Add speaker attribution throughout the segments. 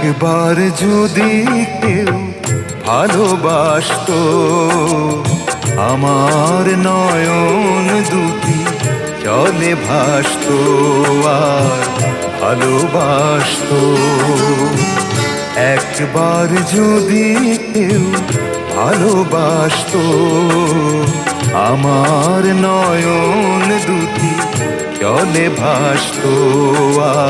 Speaker 1: একবার যদি কেউ ভালোবাসতো, আমার নয়ন দুটি জলে ভাসতো আর ভালোবাসতো। একবার যদি কেউ ভালোবাসতো, আমার নয়ন দুটি জলে ভাসতো আর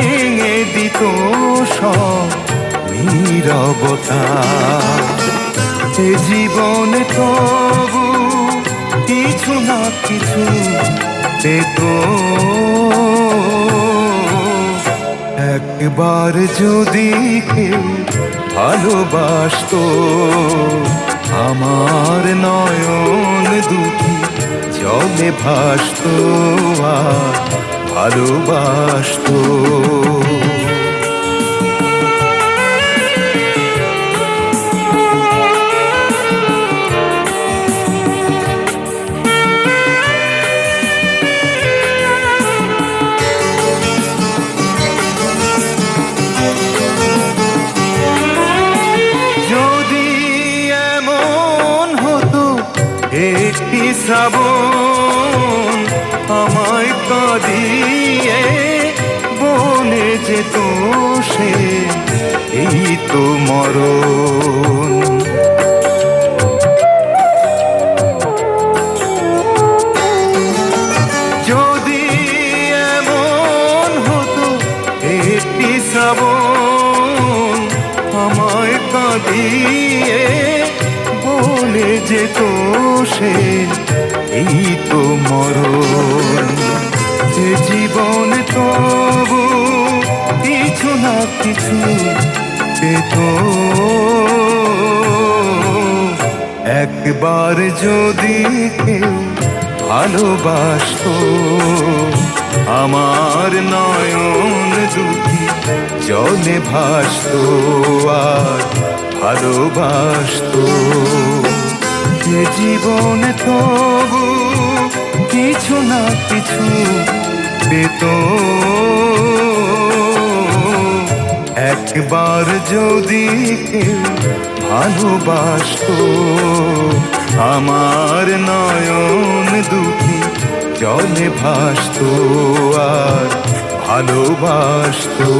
Speaker 1: ভেঙে দিত সব নীরবতা। এ জীবনে তবু কিছু না কিছু পেত। একবার যদি কেউ ভালোবাসত, আমার নয়ন দুটি জলে ভাসতো ভালোবাসতো। একটি শ্রাবণ আমায় কাঁদিয়ে বলে যেত সে এই তো মরণ। যদি এমন হতো একটি শ্রাবণ আমায় কাঁদিয়ে বলে যেত সে, এই তো মরণ। যে জীবন তবু কিছু না কিছু পেত। একবার যদি কেউ ভালোবাসতো, আমার নয়ন দুটি জলে ভাসতো আর ভালোবাসতো। যে জীবনে তবু কিছু না কিছু পেত। একবার যদি ভালোবাসতো, আমার নয়ন দুটি জলে ভাসতো আর ভালোবাসতো।